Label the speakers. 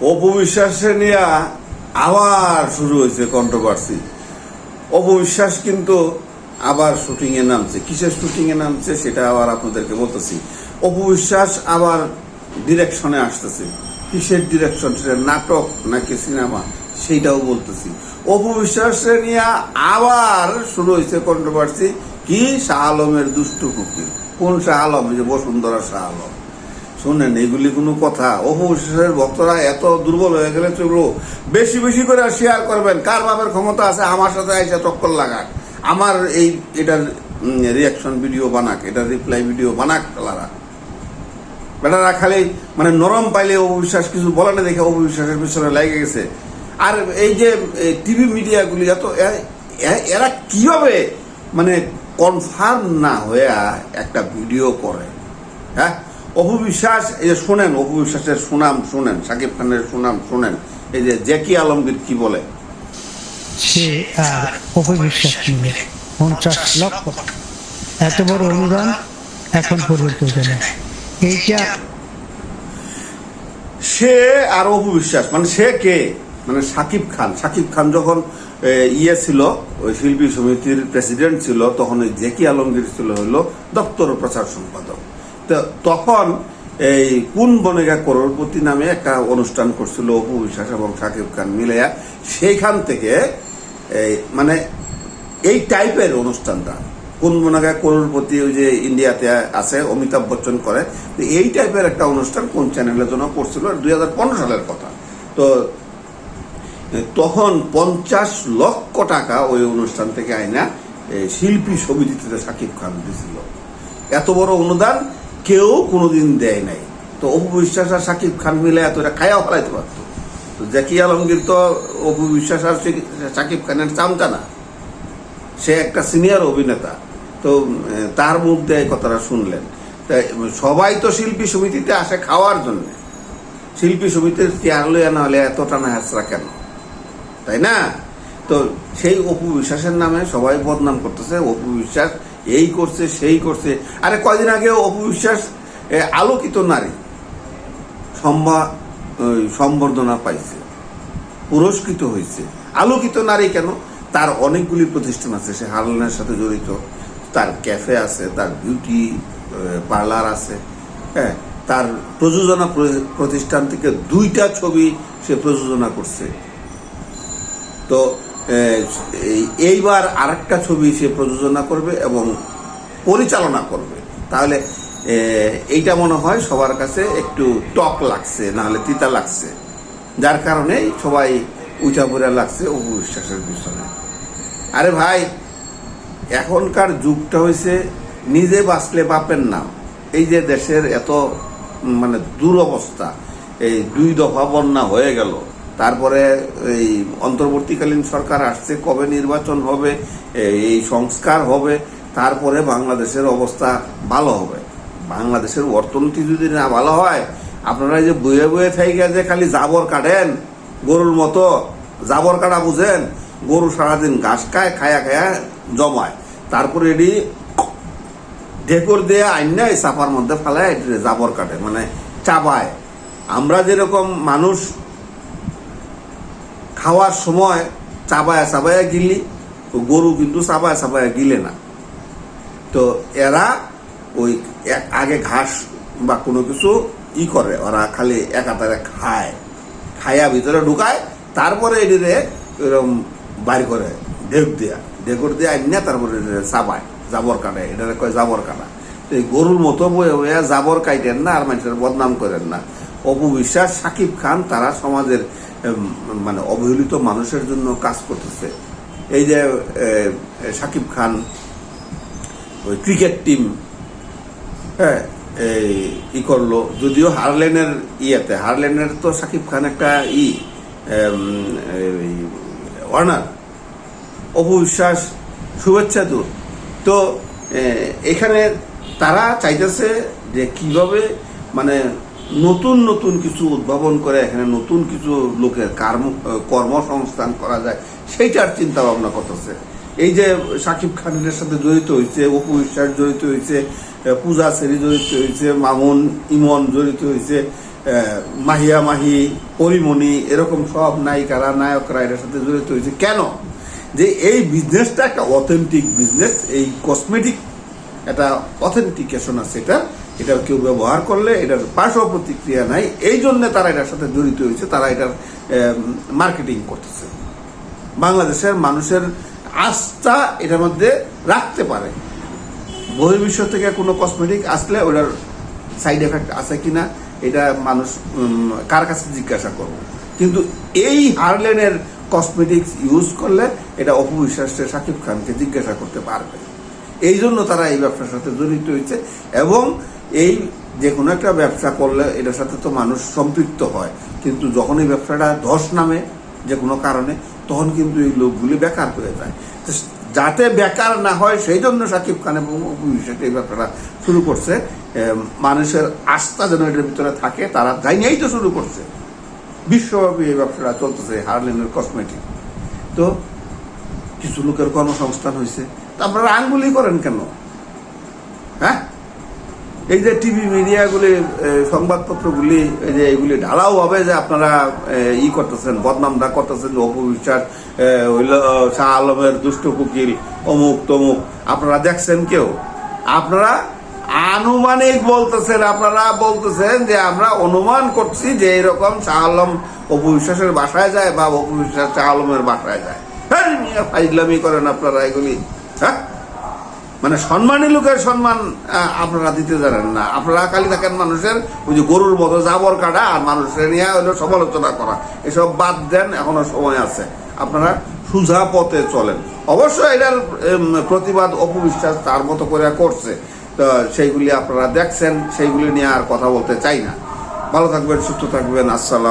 Speaker 1: অপবিশ্বাসে নিয়ে আবার শুরু হয়েছে কন্ট্রোভার্সি অপবিশ্বাস কিন্তু আবার শুটিং এ নামছে। কিসের শুটিং এ নামছে সেটা আবার আপনাদেরকে বলতেছি। অপবিশ্বাস আবার ডিরেকশনে আসতেছে। কিসের ডিরেকশন সেটা নাটক নাকি সিনেমা সেইটাও বলতেছি। অপবিশ্বাসে নিয়ে আবার শুরু হয়েছে কন্ট্রোভার্সি কি শাহ আলমের দুষ্টু কোন শাহ আলম? যে বসুন্ধরা শাহ আলম। শুনেন, এগুলি কোনো কথা। অপবিশ্বাসের ভক্তরা এত দুর্বল হয়ে গেলে চলবো বেশি বেশি করে শেয়ার করবেন। কার বাপের ক্ষমতা আছে, আমার সাথে এসে টক্কর লাগাক আমার এই, এটার রিয়াকশন ভিডিও বানাক, এটার রিপ্লাই ভিডিও বানাক তারা বেটারা খালি মানে নরম পাইলে অবিশ্বাস, কিছু বলে না দেখে অবিশ্বাসের পিছনে লেগে গেছে। আর এই যে টিভি মিডিয়াগুলি এত এরা কীভাবে মানে কনফার্ম না হয়ে একটা ভিডিও করে? হ্যাঁ? অপবিশ্বাস এই যে শোনেন অপবিশ্বাসের সুনাম শুনেন সাকিব খানের সুনাম শুনেন এই যে জ্যাকি আলমগীর কি বলে?
Speaker 2: সে আর অপবিশ্বাস মিলে পঞ্চাশ লক্ষ। এত বড় অনুদান এখন পর্যন্ত দেয় না। এইটা
Speaker 1: সে আর অপবিশ্বাস মানে সে কে? মানে সাকিব খান। সাকিব খান যখন ইয়ে ছিল ওই শিল্পী সমিতির প্রেসিডেন্ট ছিল তখন ওই জেকি আলমগীর ছিল হলো দপ্তর ও প্রচার সম্পাদক। তখন এই কোন বনেগা করোড়পতি নামে একটা অনুষ্ঠান করছিল অপু বিশ্বাস এবং সাকিব খান মিলিয়া সেইখান থেকে এই মানে এই টাইপের অনুষ্ঠানটা, কোন বনেগা করোড়পতি ওই যে ইন্ডিয়াতে আছে, অমিতাভ বচ্চন করে, তো এই টাইপের একটা অনুষ্ঠান কোন চ্যানেলের জন্য করছিল দুই হাজার পনেরো সালের কথা। তো তখন পঞ্চাশ লক্ষ টাকা ওই অনুষ্ঠান থেকে আইনা শিল্পী সমিতিতে সাকিব খান দিছিল। এত বড় অনুদান কেউ কোনোদিন দেয় নাই। তো অপু বিশ্বাস আর সাকিব খান মিলে এত এটা খায়াও ফেলাইতে পারতো। তো জাকি আলমগীর তো অপু বিশ্বাস আর সাকিব খানের চামচা না। সে একটা সিনিয়র অভিনেতা। তো তার মুখ দিয়ে কথাটা শুনলেন। তাই সবাই তো শিল্পী সমিতিতে আসে খাওয়ার জন্য। শিল্পী সমিতির চেয়ার লইয়া না হলে এত টানা হ্যাঁচড়া কেন? তাই না? তো সেই অপু বিশ্বাসের নামে সবাই বদনাম করতেছে। অপু বিশ্বাস এই করছে সেই করছে। আরে কয়দিন আগে অপু বিশ্বাস এ, আলোকিত নারী সম্ভা সম্বর্ধনা পাইছে পুরস্কৃত হয়েছে আলোকিত নারী কেন? তার অনেকগুলি প্রতিষ্ঠান আছে সে হারলানের সাথে জড়িত তার ক্যাফে আছে তার বিউটি পার্লার আছে হ্যাঁ তার প্রযোজনা প্রতিষ্ঠান থেকে দুইটা ছবি সে প্রযোজনা করছে। তো এইবার আরেকটা ছবি সে প্রযোজনা করবে এবং পরিচালনা করবে। তাহলে এইটা মনে হয় সবার কাছে একটু টক লাগছে, নাহলে তিতা লাগছে। যার কারণেই সবাই উঁচা পড়ে লাগছে অপু বিশ্বাসের পিছনে। আরে ভাই, এখনকার যুগটা হয়েছে নিজে বাঁচলে বাপের নাম। এই যে দেশের এত মানে দুরবস্থা, এই দুই দফা বন্যা হয়ে গেল। তারপরে এই অন্তর্বর্তীকালীন সরকার আসছে, কবে নির্বাচন হবে, এই- সংস্কার হবে, তারপরে বাংলাদেশের অবস্থা ভালো হবে। বাংলাদেশের অর্থনীতি যদি না ভালো হয়, আপনারা যে বয়ে বয়ে থেকে যে খালি জাবর কাটেন, গরুর মতো জাবর কাটা বুঝেন, গরু সারাদিন ঘাস খায়, খায়া খায়া জমায়। তারপরে এটি ঢেকুর দিয়ে আইনা চাপার মধ্যে ফেলায় এটি জাবর কাটে মানে চাপায়। আমরা যেরকম মানুষ খাওয়ার সময় চাবায়া চাবায়া গিলি, তো গরু কিন্তু চাবায়া চাবায়া গিলে না। তো এরা ওই আগে ঘাস বা কোনো কিছু ই করে, ওরা খালি একাতারে খায়। খাইয়া ভিতরে ঢুকায়, তারপরে এটিরে এরকম বাইর করে, ঢেক দেয়া। ঢেকুর দিয়ে আনিয়া তারপরে এটিরে চাবায়, জাবর কাটে এটারে কয় জাবর কাটা। তো এই গরুর মতো বয়ে বয়ে জাবর কাইটেন না, আর মানুষের বদনাম করেন না। অপবিশ্বাস সাকিব খান তারা সমাজের মানে অবহেলিত মানুষের জন্য কাজ করতেছে। এই যে সাকিব খান ওই ক্রিকেট টিম হ্যাঁ ই করল। যদিও হারলেনের ইয়েতে হারলেনের তো সাকিব খান একটা ই এম, এই, ওয়ার্নার। অপু বিশ্বাস শুভেচ্ছা দূর তো এখানে তারা চাইতেছে যে কীভাবে মানে নতুন নতুন কিছু উদ্ভাবন করে, এখানে নতুন কিছু লোকের কর্ম, কর্মসংস্থান করা যায়, সেইটার চিন্তা ভাবনা করতেছে। এই যে সাকিব খানের সাথে জড়িত হয়েছে অপু বিশ্বাস জড়িত হয়েছে পূজা সেরি জড়িত হয়েছে মামুন ইমন জড়িত হয়েছে মাহিয়া মাহি, পরিমণি, এরকম সব নায়িকারা, নায়করা এটার সাথে জড়িত হয়েছে কেন? যে এই বিজনেসটা একটা অথেন্টিক বিজনেস এই কসমেটিক একটা অথেন্টিকেশন আছে এটা। এটা কেউ ব্যবহার করলে এটার পার্শ্ব প্রতিক্রিয়া নাই। এই জন্য তারা এটার সাথে জড়িত হয়েছে, তারা এটার মার্কেটিং করতেছে। বাংলাদেশের মানুষের আস্থা এটার মধ্যে রাখতে পারে। বহির্বিশ্ব থেকে কোনো কসমেটিক আসলে ওটার সাইড এফেক্ট আছে কিনা, এটা মানুষ কার কাছে জিজ্ঞাসা করব। কিন্তু এই হারলেনের কসমেটিক্স ইউজ করলে এটা অপবিশ্বাসে শাকিব খানকে জিজ্ঞাসা করতে পারবে। এই জন্য তারা এই ব্যবসার সাথে জড়িত হয়েছে এবং এই যে কোনো একটা ব্যবসা করলে এটার সাথে তো মানুষ সম্পৃক্ত হয়। কিন্তু যখন এই ব্যবসাটা ধস নামে যে কোনো কারণে, তখন কিন্তু এই লোকগুলি বেকার হয়ে যায়। যাতে বেকার না হয়, সেই জন্য সাকিব খান এবং বিশ্বাস এই ব্যাপারটা শুরু করছে। মানুষের আস্থা যেন এটার ভিতরে থাকে, তারা যাই নিয়েই তো শুরু করছে। বিশ্বব্যাপী এই ব্যবসাটা চলতেছে, হার্লেনের কসমেটিক তো কিছু লোকের কর্মসংস্থান হয়েছে আপনারা আঙ্গুলি করেন কেন? হ্যাঁ? এই যে টিভি মিডিয়াগুলি সংবাদপত্রগুলি, এই যে এগুলি ঢালাও হবে যে আপনারা ই করতেছেন বদনামটা করতেছেন অপবিশ্বাস হইল শাহ আলমের দুষ্ট কুকিল, অমুক তমুক। আপনারা দেখছেন কেউ? আপনারা আনুমানিক বলতেছেন, আপনারা বলতেছেন যে আমরা অনুমান করছি যে এরকম শাহ আলম অপবিশ্বাসের বাসায় যায় বা অপবিশ্বাস শাহ আলমের বাসায় যায়। হ্যাঁ ফাইজলামি করেন আপনারা এগুলি। হ্যাঁ? মানে সম্মানী লোকের সম্মান আপনারা দিতে জানেন না। আপনারা খালি থাকেন মানুষের ওই যে গরুর মতো জাবর কাটা আর মানুষের নিয়ে হলো সমালোচনা করা। এসব বাদ দেন, এখনও সময় আছে। আপনারা সুঝা পথে চলেন। অবশ্যই এটার প্রতিবাদ অপবিশ্বাস তার মতো করে করছে। তো সেইগুলি আপনারা দেখছেন, সেইগুলি নিয়ে আর কথা বলতে চাই না। ভালো থাকবেন, সুস্থ থাকবেন, আসসালাম।